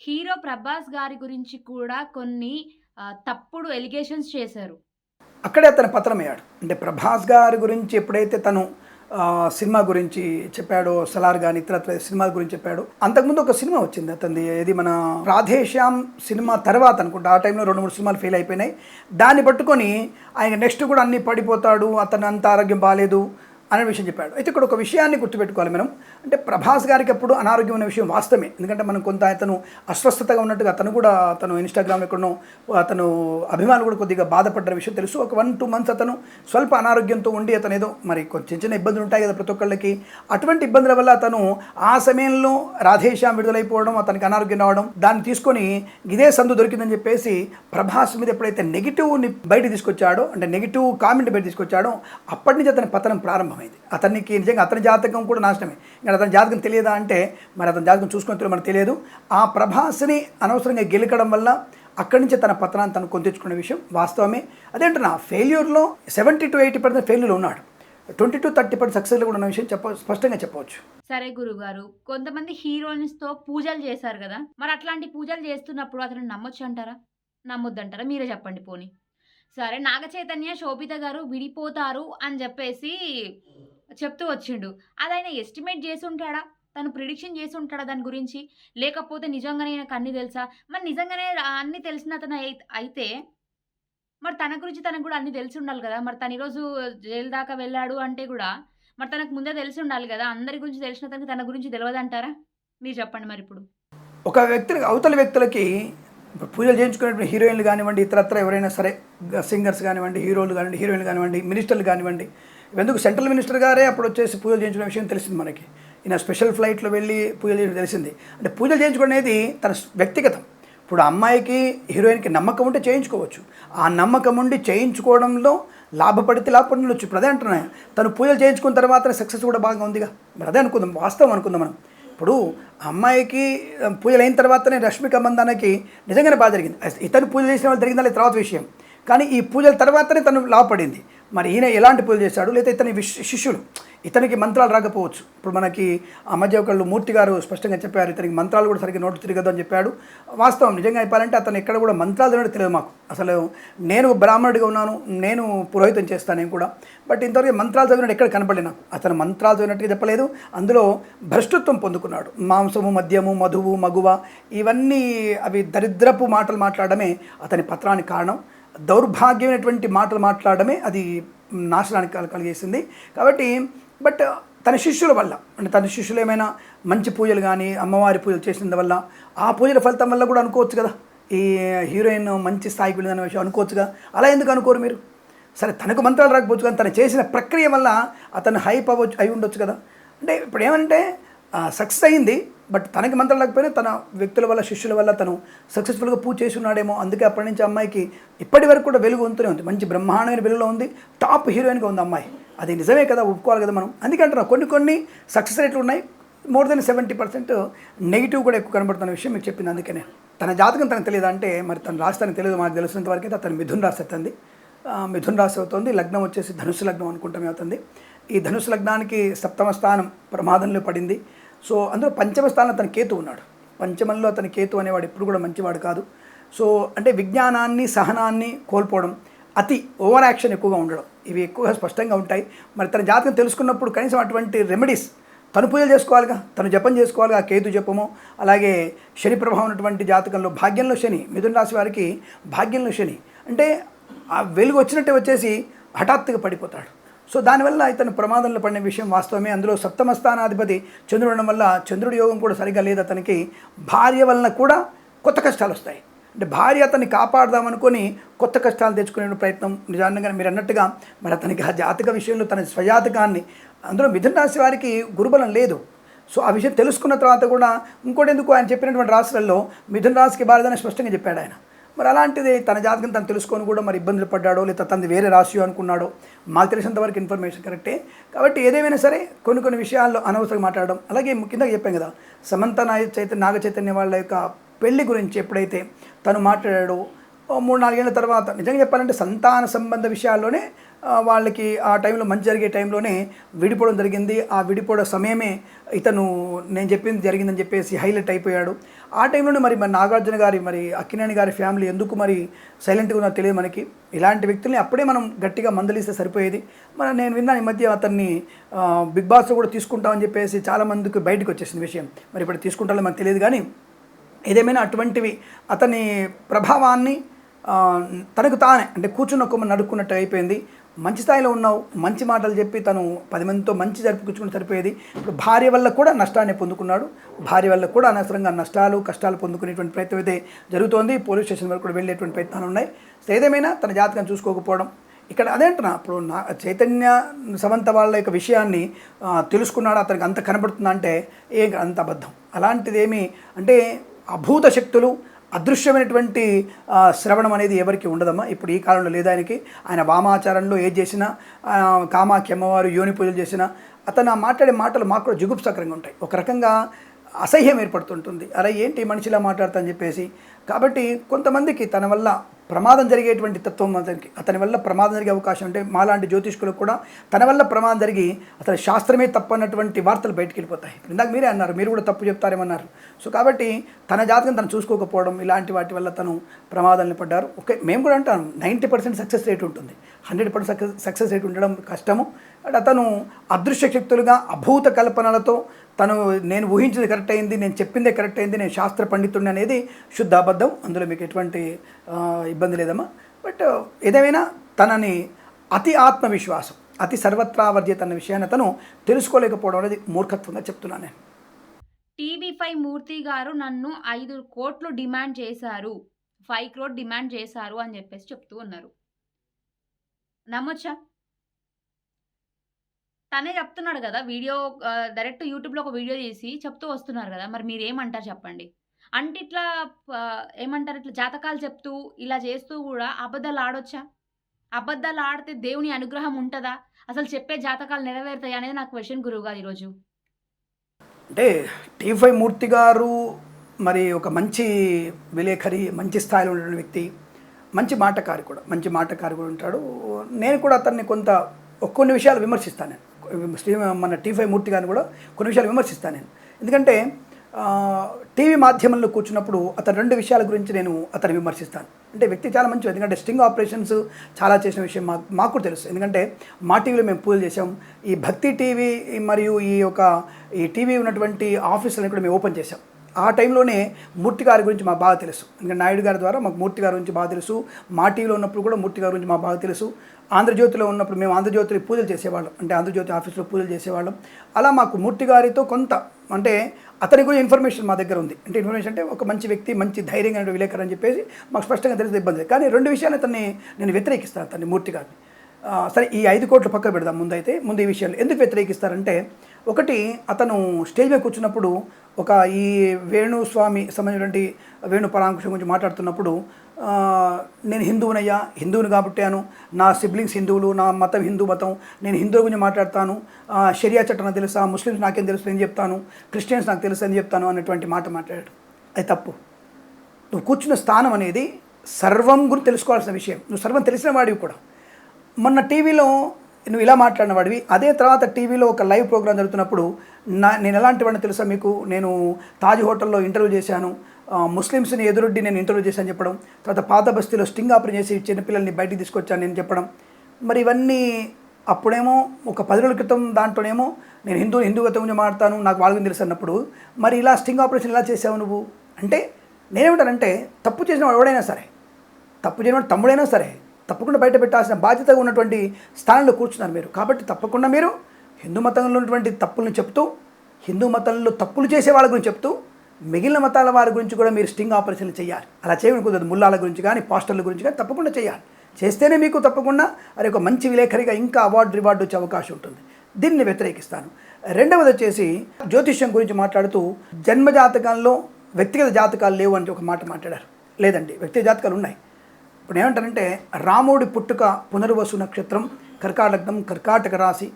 హీరో ప్రభాస్ గారి గురించి కూడా కొన్ని తప్పుడు ఎలిగేషన్స్ చేశారు. అక్కడే అతను పతనమయ్యాడు. అంటే ప్రభాస్ గారి గురించి ఎప్పుడైతే తను సినిమా గురించి చెప్పాడో సలార్ కానీ ఇతరత్ర సినిమాల గురించి చెప్పాడు అంతకుముందు ఒక సినిమా వచ్చింది అతనిది. ఏది మన రాధేశ్యామ్ సినిమా తర్వాత అనుకుంటా ఆ టైంలో రెండు మూడు సినిమాలు ఫెయిల్ అయిపోయినాయి. దాన్ని పట్టుకొని ఆయన నెక్స్ట్ కూడా అన్ని పడిపోతాడు అతను అంత ఆరోగ్యం బాగాలేదు అనే విషయం చెప్పాడు. అయితే ఇక్కడ ఒక విషయాన్ని గుర్తుపెట్టుకోవాలి మనం. అంటే ప్రభాస్ గారికి ఎప్పుడు అనారోగ్యం అనే విషయం వాస్తవమే. ఎందుకంటే మనం కొంత అతను అస్వస్థతగా ఉన్నట్టుగా అతను కూడా అతను ఇన్స్టాగ్రామ్ ఎక్కడనో అతను అభిమానులు కూడా కొద్దిగా బాధపడ్డ విషయం తెలుసు. ఒక వన్ టూ మంత్స్ అతను స్వల్ప అనారోగ్యంతో ఉండి అతను ఏదో మరి కొంచెం చిన్న చిన్న ఇబ్బందులు ఉంటాయి కదా ప్రతి ఒక్కళ్ళకి. అటువంటి ఇబ్బందుల వల్ల అతను ఆ సమయంలో రాధేశ్యాం విడుదలైపోవడం అతనికి అనారోగ్యం రావడం దాన్ని తీసుకొని ఇదే సందు దొరికిందని చెప్పేసి ప్రభాస్ మీద ఎప్పుడైతే నెగిటివ్ని బయట తీసుకొచ్చాడో అంటే నెగిటివ్ కామెంట్ బయట తీసుకొచ్చాడో అప్పటి నుంచి అతని పతనం ప్రారంభం నాశనమైంది అతనికి నిజంగా అతని జాతకం కూడా నాశనమే. ఇంకా అతని జాతకం తెలియదా అంటే మరి అతని జాతకం చూసుకుని మనకు తెలియదు. ఆ ప్రభాస్ని అనవసరంగా గెలకడం వల్ల అక్కడి నుంచి తన పత్రాన్ని తను కొంతెచ్చుకునే విషయం వాస్తవమే. అదేంటన్నా ఫెయిల్యూర్లో seventy to eighty percent failure ఉన్నాడు. ట్వంటీ టు థర్టీ పర్సెంట్ సక్సెస్లో కూడా ఉన్న విషయం చెప్ప స్పష్టంగా చెప్పవచ్చు. సరే గురుగారు కొంతమంది హీరోయిన్స్తో పూజలు చేశారు కదా. మరి అట్లాంటి పూజలు చేస్తున్నప్పుడు అతను నమ్మొచ్చు అంటారా నమ్మొద్దంటారా? మీరే చెప్పండి పోనీ. సరే నాగ చైతన్య శోభిత గారు విడిపోతారు అని చెప్పేసి చెప్తూ వచ్చిండు. అది ఆయన ఎస్టిమేట్ చేసి ఉంటాడా? తను ప్రిడిక్షన్ చేసి ఉంటాడా దాని గురించి? లేకపోతే నిజంగానే నాకు అన్ని తెలుసా? మరి నిజంగానే అన్ని తెలిసిన అతను అయితే మరి తన గురించి తనకు కూడా అన్ని తెలిసి ఉండాలి కదా? మరి తను ఈరోజు జైలు దాకా వెళ్ళాడు అంటే కూడా మరి తనకు ముందే తెలిసి ఉండాలి కదా? అందరి గురించి తెలిసిన తనకి తన గురించి తెలియదంటారా మీరు చెప్పండి మరి ఇప్పుడు. ఒక వ్యక్తి అవతల వ్యక్తులకి ఇప్పుడు పూజలు చేయించుకునేటువంటి హీరోయిన్లు కానివ్వండి ఇతరత్ర ఎవరైనా సరే సింగర్స్ కానివ్వండి హీరోలు కానివ్వండి హీరోయిన్లు కానివ్వండి మినిస్టర్లు కానివ్వండి ఎందుకు సెంట్రల్ మినిస్టర్ గారే అప్పుడు వచ్చేసి పూజలు చేయించుకునే విషయం తెలిసింది మనకి. ఈయన స్పెషల్ ఫ్లైట్లో వెళ్ళి పూజలు చేయడం తెలిసింది. అంటే పూజలు చేయించుకునేది తన వ్యక్తిగతం. ఇప్పుడు అమ్మాయికి హీరోయిన్కి నమ్మకం ఉంటే చేయించుకోవచ్చు. ఆ నమ్మకం ఉండి చేయించుకోవడంలో లాభపడితే లాభపడి ఇప్పుడు అదే అంటున్నాయి తను పూజలు చేయించుకున్న తర్వాత సక్సెస్ కూడా బాగా ఉందిగా. మరి అదే అనుకుందాం వాస్తవం అనుకుందాం మనం. ఇప్పుడు అమ్మాయికి పూజలు అయిన తర్వాతనే రష్మిక మందానకి నిజంగానే బాగా జరిగింది. ఇతను పూజ చేసిన వాళ్ళు జరిగిందా తర్వాత విషయం. కానీ ఈ పూజల తర్వాతనే తను లాభపడింది మరి ఈయన ఎలాంటి పూజలు చేశాడు? లేదా ఇతని శిష్యులు ఇతనికి మంత్రాలు రాకపోవచ్చు. ఇప్పుడు మనకి ఆ మధ్య ఒకళ్ళు మూర్తి గారు స్పష్టంగా చెప్పారు ఇతనికి మంత్రాలు కూడా సరిగ్గా నోటు తిరగదు అని చెప్పాడు. వాస్తవం నిజంగా చెప్పాలంటే అతను ఎక్కడ కూడా మంత్రాలు తినడం తెలియదు మాకు. అసలు నేను బ్రాహ్మణుడిగా ఉన్నాను నేను పురోహితం చేస్తాను నేను కూడా. బట్ ఇంతవరకు మంత్రాలు చదివినట్టు ఎక్కడ కనపడలేదు నాకు. అతను మంత్రాలు చదివినట్టుగా చెప్పలేదు. అందులో భ్రష్టత్వం పొందుకున్నాడు. మాంసము మద్యము మధువు మగువ ఇవన్నీ అవి దరిద్రపు మాటలు మాట్లాడడమే అతని పత్రానికి కారణం. దౌర్భాగ్యమైనటువంటి మాటలు మాట్లాడడమే అది నాశనానికి కలిగేసింది. కాబట్టి బట్ తన శిష్యుల వల్ల అంటే తన శిష్యులు ఏమైనా మంచి పూజలు కానీ అమ్మవారి పూజలు చేసిన వల్ల ఆ పూజల ఫలితం వల్ల కూడా అనుకోవచ్చు కదా. ఈ హీరోయిన్ మంచి స్థాయికి వెళ్ళిందనే విషయం అనుకోవచ్చుగా అలా ఎందుకు అనుకోరు మీరు? సరే తనకు మంత్రాలు రాకపోవచ్చు కానీ తను చేసిన ప్రక్రియ వల్ల అతను హైప్ అవ్వచ్చు అయి ఉండొచ్చు కదా. అంటే ఇప్పుడు ఏమంటే సక్సెస్ అయింది బట్ తనకి మంత్రం లేకపోయినా తన వ్యక్తుల వల్ల శిష్యుల వల్ల తను సక్సెస్ఫుల్గా పూజ చేసి ఉన్నాడేమో అందుకే అప్పటి నుంచి అమ్మాయికి ఇప్పటి వరకు కూడా వెలుగు ఉంటూనే ఉంది. మంచి బ్రహ్మాండమైన వెలుగులో ఉంది. టాప్ హీరోయిన్గా ఉంది అమ్మాయి. అది నిజమే కదా ఒప్పుకోవాలి కదా మనం. అందుకే అంటున్నాం కొన్ని కొన్ని సక్సెస్ రేట్లు ఉన్నాయి. More than seventy percent negative కూడా ఎక్కువ కనబడుతున్న విషయం మీకు చెప్పింది అందుకనే. తన జాతకం తనకు తెలియదు అంటే మరి తన రాస్తానికి తెలియదు. మాకు తెలిసినంత వరకు అయితే అతను మిథున్ రాసి అవుతుంది మిథున్ రాశి అవుతుంది. లగ్నం వచ్చేసి ధనుసు లగ్నం అనుకుంటామే అవుతుంది ఈ ధనుసు లగ్నానికి సప్తమ స్థానం ప్రమాదంలో పడింది. సో అందులో పంచమ స్థానంలో అతని కేతు ఉన్నాడు. పంచమంలో అతని కేతు అనేవాడు ఎప్పుడు కూడా మంచివాడు కాదు. సో అంటే విజ్ఞానాన్ని సహనాన్ని కోల్పోవడం అతి ఓవర్ యాక్షన్ ఎక్కువగా ఉండడం ఇవి ఎక్కువగా స్పష్టంగా ఉంటాయి. మరి తన జాతకం తెలుసుకున్నప్పుడు కనీసం అటువంటి రెమెడీస్ తను పూజలు చేసుకోవాలిగా తను జపం చేసుకోవాలిగా కేతు జపము అలాగే శని ప్రభావం ఉన్నటువంటి జాతకంలో భాగ్యంలో శని మిథున రాశి వారికి భాగ్యంలో శని అంటే ఆ వెలుగు వచ్చినట్టే వచ్చేసి హఠాత్తుగా పడిపోతాడు. సో దానివల్ల ఇతను ప్రమాదంలో పడిన విషయం వాస్తవమే. అందులో సప్తమ స్థానాధిపతి చంద్రుడు ఉండడం వల్ల చంద్రుడి యోగం కూడా సరిగా లేదు అతనికి. భార్య వలన కూడా కొత్త కష్టాలు వస్తాయి. అంటే భార్య అతన్ని కాపాడదామనుకొని కొత్త కష్టాలు తెచ్చుకునే ప్రయత్నం నిజంగా మీరు అన్నట్టుగా మరి అతనికి ఆ జాతక విషయంలో తన స్వజాతకాన్ని అందులో మిథున రాశి వారికి గురుబలం లేదు. సో ఆ విషయం తెలుసుకున్న తర్వాత కూడా ఇంకోటి ఎందుకు ఆయన చెప్పినటువంటి రాశులలో మిథున రాశికి బాధదని స్పష్టంగా చెప్పాడు ఆయన. మరి అలాంటిది తన జాతకం తను తెలుసుకొని కూడా మరి ఇబ్బందులు పడ్డాడో లేదా తనది వేరే రాసియో అనుకున్నాడో మాకు తెలిసినంతవరకు ఇన్ఫర్మేషన్ కరెక్టే కాబట్టి ఏదేమైనా సరే కొన్ని కొన్ని విషయాల్లో అనవసరంగా మాట్లాడడం అలాగే కింద చెప్పాం కదా సమంత నాయ చైతన్య నాగ చైతన్య వాళ్ళ యొక్క పెళ్ళి గురించి ఎప్పుడైతే తను మాట్లాడాడో మూడు నాలుగేళ్ళ తర్వాత నిజంగా చెప్పాలంటే సంతాన సంబంధ విషయాల్లోనే వాళ్ళకి ఆ టైంలో మంచి జరిగే టైంలోనే విడిపోవడం జరిగింది. ఆ విడిపోవడం సమయమే ఇతను నేను చెప్పింది జరిగిందని చెప్పేసి హైలైట్ అయిపోయాడు. ఆ టైంలోనే మరి మరి నాగార్జున గారి మరి అక్కినేని గారి ఫ్యామిలీ ఎందుకు మరి సైలెంట్గా ఉన్నారో తెలియదు మనకి. ఇలాంటి వ్యక్తుల్ని అప్పుడే మనం గట్టిగా మందలిస్తే సరిపోయేది. మరి నేను విన్నాను ఈ మధ్య అతన్ని బిగ్ బాస్లో కూడా తీసుకుంటామని చెప్పేసి చాలామందికి బయటకు వచ్చేసింది విషయం. మరి ఇప్పుడు తీసుకుంటారో మనకు తెలియదు కానీ ఏదేమైనా అటువంటివి అతని ప్రభావాన్ని తనకు తానే అంటే కూర్చున్న కొమ్మ నడుక్కున్నట్టు అయిపోయింది. మంచి స్థాయిలో ఉన్నావు మంచి మాటలు చెప్పి తను పది మందితో మంచి జరిపించుకుని సరిపోయేది. ఇప్పుడు భార్య వల్ల కూడా నష్టాన్ని పొందుకున్నాడు. భార్య వల్ల కూడా అనవసరంగా నష్టాలు కష్టాలు పొందుకునేటువంటి ప్రయత్నం అయితే జరుగుతోంది. పోలీస్ స్టేషన్ వరకు కూడా వెళ్ళేటువంటి ప్రయత్నాలు ఉన్నాయి. సో ఏదేమైనా తన జాతకం చూసుకోకపోవడం. ఇక్కడ అదేంటున్నా ఇప్పుడు నా చైతన్య సమంత వాళ్ళ యొక్క విషయాన్ని తెలుసుకున్నాడు అతనికి అంత కనబడుతుందంటే ఏ అంత అబద్ధం. అలాంటిదేమీ అంటే అభూత శక్తులు అదృశ్యమైనటువంటి శ్రవణం అనేది ఎవరికి ఉండదమ్మా? ఇప్పుడు ఈ కాలంలో లేదు ఆయనకి. ఆయన వామాచారంలో ఏది చేసినా కామాఖ్య అమ్మవారు యోని పూజలు చేసినా అతను ఆ మాట్లాడే మాటలు మాకు కూడా జుగుప్సకరంగా ఉంటాయి. ఒక రకంగా అసహ్యం ఏర్పడుతుంటుంది. అరే ఏంటి మనిషిలా మాట్లాడతా అని చెప్పేసి. కాబట్టి కొంతమందికి తన వల్ల ప్రమాదం జరిగేటువంటి తత్వం అతనికి అతని వల్ల ప్రమాదం జరిగే అవకాశం అంటే మాలాంటి జ్యోతిష్కులకు కూడా తన వల్ల ప్రమాదం జరిగి అతని శాస్త్రమే తప్పు అన్నటువంటి వార్తలు బయటికి వెళ్ళిపోతాయి ఇందాక మీరే అన్నారు మీరు కూడా తప్పు చెప్తారేమన్నారు. సో కాబట్టి తన జాతకం తను చూసుకోకపోవడం ఇలాంటి వాటి వల్ల తను ప్రమాదాలను పడ్డారు. ఓకే మేము కూడా అంటాం నైంటీ పర్సెంట్ సక్సెస్ రేట్ ఉంటుంది. Hundred percent success success rate ఉండడం కష్టము. అండ్ అతను అదృశ్య శక్తులుగా అభూత కల్పనలతో తను నేను ఊహించింది కరెక్ట్ అయింది నేను చెప్పిందే కరెక్ట్ అయింది నేను శాస్త్ర పండితుడిని అనేది శుద్ధ అబద్ధం. అందులో మీకు ఎటువంటి ఇబ్బంది లేదమ్మా. బట్ ఏదేమైనా తనని అతి ఆత్మవిశ్వాసం అతి సర్వత్రా వర్జిత అన్న విషయాన్ని అతను తెలుసుకోలేకపోవడం అనేది మూర్ఖత్వంగా చెప్తున్నాను నేను. టీవీ ఫైవ్ మూర్తి గారు నన్ను ఐదు కోట్లు డిమాండ్ చేశారు. ఫైవ్ క్రోడ్ డిమాండ్ చేశారు అని చెప్పేసి చెప్తూ ఉన్నారు. నమ్మొచ్చా? తనే చెప్తున్నాడు కదా వీడియో డైరెక్ట్ యూట్యూబ్లో ఒక వీడియో చేసి చెప్తూ వస్తున్నారు కదా మరి మీరు ఏమంటారు చెప్పండి? అంటే ఇట్లా ఏమంటారు ఇట్లా జాతకాలు చెప్తూ ఇలా చేస్తూ కూడా అబద్ధాలు ఆడొచ్చా? అబద్ధాలు ఆడితే దేవుని అనుగ్రహం ఉంటుందా? అసలు చెప్పే జాతకాలు నెరవేరుతాయి అనేది నాకు క్వశ్చన్ గురువు గారు ఈరోజు. అంటే టీ ఫైవ్ మూర్తి గారు మరి ఒక మంచి విలేఖరి మంచి స్థాయిలో ఉన్న వ్యక్తి. మంచి మాటకారి కూడా మంచి మాటకారి కూడా ఉంటాడు. నేను కూడా అతన్ని కొంత కొన్ని విషయాలు విమర్శిస్తాను నేను. శ్రీ మన టీ ఫైవ్ మూర్తి గారిని కూడా కొన్ని విషయాలు విమర్శిస్తాను నేను. ఎందుకంటే టీవీ మాధ్యమంలో కూర్చున్నప్పుడు అతను రెండు విషయాల గురించి నేను అతను విమర్శిస్తాను. అంటే వ్యక్తి చాలా మంచిది ఎందుకంటే స్టింగ్ ఆపరేషన్స్ చాలా చేసిన విషయం మాకు మాకు కూడా తెలుసు. ఎందుకంటే మా టీవీలో మేము పూజలు చేసాం ఈ భక్తి టీవీ మరియు ఈ యొక్క ఈ టీవీ ఉన్నటువంటి ఆఫీసులను కూడా మేము ఓపెన్ చేసాం ఆ టైంలోనే మూర్తి గారి గురించి మాకు బాగా తెలుసు. ఇంకా నాయుడు గారి ద్వారా మాకు మూర్తి గారి గురించి బాగా తెలుసు. మా టీవీలో ఉన్నప్పుడు కూడా మూర్తి గారి గురించి మాకు బాగా తెలుసు. ఆంధ్రజ్యోతిలో ఉన్నప్పుడు మేము ఆంధ్రజ్యోతిలో పూజలు చేసేవాళ్ళం. అంటే ఆంధ్రజ్యోతి ఆఫీస్లో పూజలు చేసేవాళ్ళం. అలా మాకు మూర్తి గారితో కొంత అంటే అతని గురించి ఇన్ఫర్మేషన్ మా దగ్గర ఉంది. అంటే ఇన్ఫర్మేషన్ అంటే ఒక మంచి వ్యక్తి మంచి ధైర్యంగా విలేకరు అని చెప్పేసి మాకు స్పష్టంగా తెలిసి ఇబ్బంది కానీ రెండు విషయాలు అతన్ని నేను వ్యతిరేకిస్తాను అతన్ని మూర్తి గారిని. సరే ఈ ఐదు కోట్లు పక్క పెడదాం ముందైతే ముందు ఈ విషయాలు ఎందుకు వ్యతిరేకిస్తారంటే ఒకటి అతను స్టేజ్ మీద కూర్చున్నప్పుడు ఒక ఈ వేణుస్వామి సంబంధించినటువంటి వేణు పరాంకుశం గురించి మాట్లాడుతున్నప్పుడు నేను హిందువునయ్యా హిందువుని కాబట్టాను నా సిబ్లింగ్స్ హిందువులు నా మతం హిందూ మతం నేను హిందువుల గురించి మాట్లాడతాను ఆ, షరియా చట్టం తెలుసా ముస్లిమ్స్ నాకేం తెలుసు నేను చెప్తాను క్రిస్టియన్స్ నాకు తెలుసు అని చెప్తాను అనేటువంటి మాట మాట్లాడాడు. అది తప్పు. నువ్వు కూర్చున్న స్థానం అనేది సర్వం గురించి తెలుసుకోవాల్సిన విషయం. నువ్వు సర్వం తెలిసిన వాడివి కూడా. మొన్న టీవీలో నువ్వు ఇలా మాట్లాడిన వాడివి అదే తర్వాత టీవీలో ఒక లైవ్ ప్రోగ్రాం జరుగుతున్నప్పుడు నా నేను ఎలాంటి వాడిని తెలుసా మీకు? నేను తాజ్ హోటల్లో ఇంటర్వ్యూ చేశాను. ముస్లిమ్స్ని ఎదురొడ్డి నేను ఇంటర్వ్యూ చేశాను చెప్పడం. తర్వాత పాత బస్తీలో స్టింగ్ ఆపరేషన్ చేసి చిన్నపిల్లల్ని బయటికి తీసుకొచ్చాను నేను చెప్పడం. మరి ఇవన్నీ అప్పుడేమో ఒక పది రోజుల క్రితం దాంట్లోనేమో నేను హిందూ హిందూ గతం గురించి మాట్లాడతాను నాకు వాళ్ళ గురించి తెలుసు అన్నప్పుడు మరి ఇలా స్టింగ్ ఆపరేషన్ ఎలా చేసావు నువ్వు? అంటే నేనేమంటానంటే తప్పు చేసిన వాడు ఎవడైనా సరే. తప్పు చేసిన వాడు తమ్ముడైనా సరే. తప్పకుండా బయట పెట్టాల్సిన బాధ్యత ఉన్నటువంటి స్థానంలో కూర్చున్నారు మీరు. కాబట్టి తప్పకుండా మీరు హిందూ మతంలో ఉన్నటువంటి తప్పులను చెప్తూ హిందూ మతంలో తప్పులు చేసే వాళ్ళ గురించి చెప్తూ మిగిలిన మతాల వారి గురించి కూడా మీరు స్టింగ్ ఆపరేషన్లు చేయాలి. అలా చేయడం కుదరదు. ముల్లాల గురించి కానీ పాస్టర్ల గురించి కానీ తప్పకుండా చేయాలి. చేస్తేనే మీకు తప్పకుండా అది ఒక మంచి విలేఖరిగా ఇంకా అవార్డు రివార్డు వచ్చే అవకాశం ఉంటుంది. దీన్ని వ్యతిరేకిస్తాను. రెండవది వచ్చేసి జ్యోతిష్యం గురించి మాట్లాడుతూ జన్మ జాతకంలో వ్యక్తిగత జాతకాలు లేవు అంటే ఒక మాట మాట్లాడారు. లేదండి వ్యక్తిగత జాతకాలు ఉన్నాయి. ఇప్పుడు ఏమంటారంటే రాముడి పుట్టుక పునర్వసు నక్షత్రం కర్కాటకం కర్కాటక రాశి.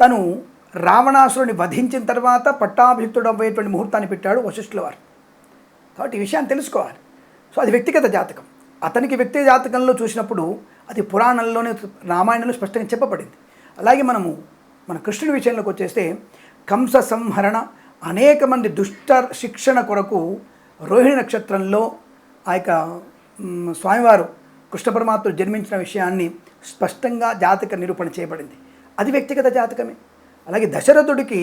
తను రావణాసురుని వధించిన తర్వాత పట్టాభిషిక్తుడు అవ్వేటువంటి ముహూర్తాన్ని పెట్టాడు వశిష్ఠుల వారు. కాబట్టి ఈ విషయాన్ని తెలుసుకోవాలి. సో అది వ్యక్తిగత జాతకం. అతనికి వ్యక్తి జాతకంలో చూసినప్పుడు అది పురాణంలోనే రామాయణంలో స్పష్టంగా చెప్పబడింది. అలాగే మనము మన కృష్ణుడి విషయంలోకి వచ్చేస్తే కంస సంహరణ అనేక మంది దుష్ట శిక్షణ కొరకు రోహిణి నక్షత్రంలో ఆ యొక్క స్వామివారు కృష్ణ పరమాత్ముడు జన్మించిన విషయాన్ని స్పష్టంగా జాతక నిరూపణ చేయబడింది. అది వ్యక్తిగత జాతకమే. అలాగే దశరథుడికి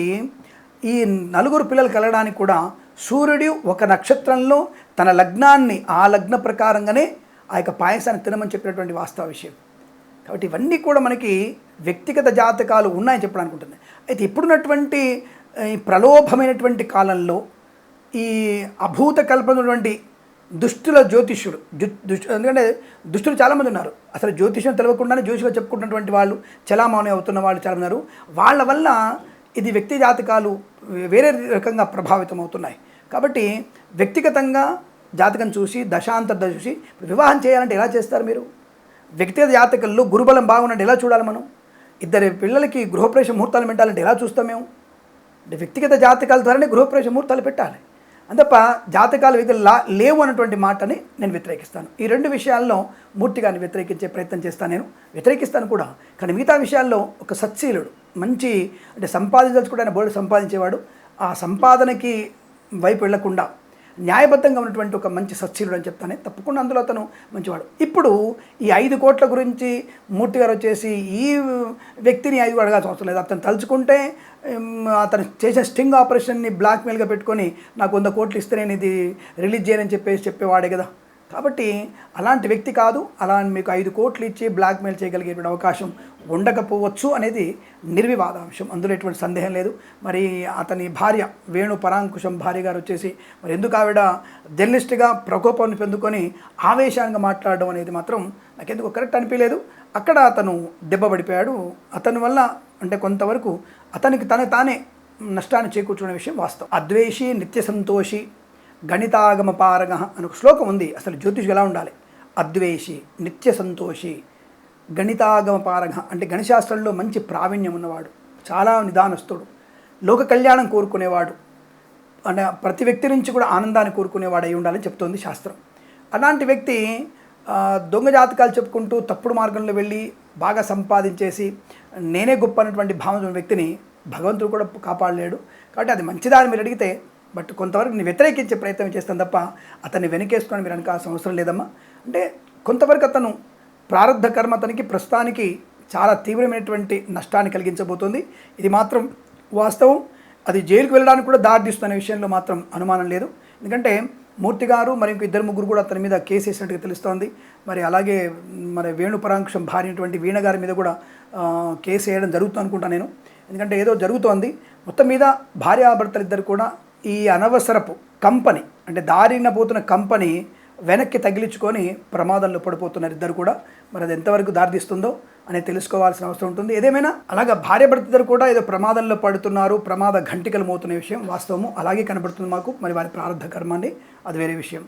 ఈ నలుగురు పిల్లలు కలగడానికి కూడా సూర్యుడు ఒక నక్షత్రంలో తన లగ్నాన్ని ఆ లగ్న ప్రకారంగానే ఆ యొక్క పాయసాన్ని తినమని చెప్పినటువంటి వాస్తవ విషయం. కాబట్టి ఇవన్నీ కూడా మనకి వ్యక్తిగత జాతకాలు ఉన్నాయని చెప్పడానికి ఉంటుంది అయితే ఇప్పుడున్నటువంటి ప్రలోభమైనటువంటి కాలంలో ఈ అభూత కల్పనటువంటి దుష్టుల జ్యోతిష్యుడు ఎందుకంటే దుష్టులు చాలామంది ఉన్నారు. అసలు జ్యోతిష్యం తెలియకుండానే జ్యోతిషుగా చెప్పుకుంటున్నటువంటి వాళ్ళు చలామణి అవుతున్న వాళ్ళు చాలా ఉన్నారు. వాళ్ళ వల్ల ఇది వ్యక్తి జాతకాలు వేరే రకంగా ప్రభావితం అవుతున్నాయి కాబట్టి వ్యక్తిగతంగా జాతకం చూసి దశాంతర్ద చూసి వివాహం చేయాలంటే ఎలా చేస్తారు మీరు? వ్యక్తిగత జాతకంలో గురుబలం బాగున్నట్టు ఎలా చూడాలి మనం? ఇద్దరి పిల్లలకి గృహప్రవేశ ముహూర్తాలు పెట్టాలంటే ఎలా చూస్తాం మేము? వ్యక్తిగత జాతకాల ద్వారానే గృహప్రవేశ ముహూర్తాలు పెట్టాలి. అంతప్ప జాతకాలు వ్యక్తులు లా లేవు అన్నటువంటి మాటని నేను వ్యతిరేకిస్తాను. ఈ రెండు విషయాల్లో మూర్తిగాన్ని వ్యతిరేకించే ప్రయత్నం చేస్తాను నేను. వ్యతిరేకిస్తాను కూడా. కానీ మిగతా విషయాల్లో ఒక సత్శీలుడు మంచి అంటే సంపాదించడానికి బోర్డు సంపాదించేవాడు. ఆ సంపాదనకి వైపు వెళ్ళకుండా న్యాయబద్ధంగా ఉన్నటువంటి ఒక మంచి సత్శీలుడు అని చెప్తానే. తప్పకుండా అందులో అతను మంచివాడు. ఇప్పుడు ఈ ఐదు కోట్ల గురించి మూర్తి గారు వచ్చేసి ఈ వ్యక్తిని ఐదు అడగాల్సిన అవసరం లేదు అతను తలుచుకుంటే అతను చేసే స్టింగ్ ఆపరేషన్ని బ్లాక్మెయిల్గా పెట్టుకొని నాకు వంద కోట్లు ఇస్తే నేను ఇది రిలీజ్ చేయనని చెప్పేసి చెప్పేవాడే కదా. కాబట్టి అలాంటి వ్యక్తి కాదు. అలా మీకు ఐదు కోట్లు ఇచ్చి బ్లాక్మెయిల్ చేయగలిగేటువంటి అవకాశం ఉండకపోవచ్చు అనేది నిర్వివాదాంశం. అందులో ఎటువంటి సందేహం లేదు. మరి అతని భార్య వేణు పరాంకుశం భార్య గారు వచ్చేసి మరి ఎందుకు ఆవిడ జర్నలిస్ట్గా ప్రకోపాన్ని పొందుకొని ఆవేశానికి మాట్లాడడం అనేది మాత్రం నాకెందుకు కరెక్ట్ అనిపించలేదు అక్కడ అతను దెబ్బపడిపోయాడు. అతని వల్ల అంటే కొంతవరకు అతనికి తన తానే నష్టాన్ని చేకూర్చుకునే విషయం వాస్తవం. అద్వేషి నిత్య సంతోషి గణితాగమ పారగ అని ఒక శ్లోకం ఉంది. అసలు జ్యోతిష్ ఎలా ఉండాలి? అద్వేషి నిత్య సంతోషి గణితాగమ పారగ అంటే గణిశాస్త్రంలో మంచి ప్రావీణ్యం ఉన్నవాడు. చాలా నిదానస్తుడు లోక కళ్యాణం కోరుకునేవాడు. అంటే ప్రతి వ్యక్తి నుంచి కూడా ఆనందాన్ని కోరుకునేవాడు అయి ఉండాలని చెప్తోంది శాస్త్రం. అలాంటి వ్యక్తి దొంగ జాతకాలు చెప్పుకుంటూ తప్పుడు మార్గంలో వెళ్ళి బాగా సంపాదించేసి నేనే గొప్ప అన్నటువంటి భావన వ్యక్తిని భగవంతుడు కూడా కాపాడలేడు. కాబట్టి అది మంచిదా అని మీరు అడిగితే బట్ కొంతవరకు నేను వ్యతిరేకించే ప్రయత్నం చేస్తాను తప్ప అతన్ని వెనకేసుకొని మీరు అనుకోవాల్సిన అవసరం లేదమ్మా. అంటే కొంతవరకు అతను ప్రారంభ కర్మ అతనికి ప్రస్తుతానికి చాలా తీవ్రమైనటువంటి నష్టాన్ని కలిగించబోతోంది. ఇది మాత్రం వాస్తవం. అది జైలుకు వెళ్ళడానికి కూడా దారితీస్తున్న విషయంలో మాత్రం అనుమానం లేదు. ఎందుకంటే మూర్తి గారు మరి ఇంకో ఇద్దరు ముగ్గురు కూడా అతని మీద కేసు వేసినట్టుగా తెలుస్తోంది. మరి అలాగే మరి వేణుపరాంక్షం భార్యటువంటి వీణ గారి మీద కూడా కేసు వేయడం జరుగుతుంది అనుకుంటా నేను. ఎందుకంటే ఏదో జరుగుతోంది. మొత్తం మీద భార్యాభర్తలు ఇద్దరు కూడా ఈ అనవసరపు కంపెనీ అంటే దారిన పోతున్న కంపెనీ వెనక్కి తగిలించుకొని ప్రమాదంలో పడిపోతున్నారు ఇద్దరు కూడా. మరి అది ఎంతవరకు దారితీస్తుందో అనేది తెలుసుకోవాల్సిన అవసరం ఉంటుంది. ఏదేమైనా అలాగే భార్య భర్త ఇద్దరు కూడా ఏదో ప్రమాదంలో పడుతున్నారు ప్రమాద ఘంటికలు మోతున్న విషయం వాస్తవము. అలాగే కనబడుతుంది మాకు. మరి వారి ప్రారంభ కర్మాన్ని. అది వేరే విషయం.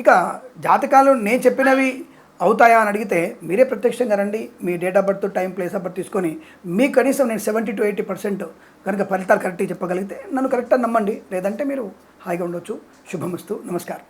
ఇక జాతకాలు నేను చెప్పినవి అవుతాయా అని అడిగితే మీరే ప్రత్యక్షంగా రండి మీ date of birth time place of birth తీసుకొని మీ కనీసం నేను సెవెంటీ టు ఎయిటీ పర్సెంట్ కనుక ఫలితాలు కరెక్ట్గా చెప్పగలిగితే నన్ను కరెక్ట్గా నమ్మండి. లేదంటే మీరు హాయిగా ఉండొచ్చు. శుభమస్తు. నమస్కారం.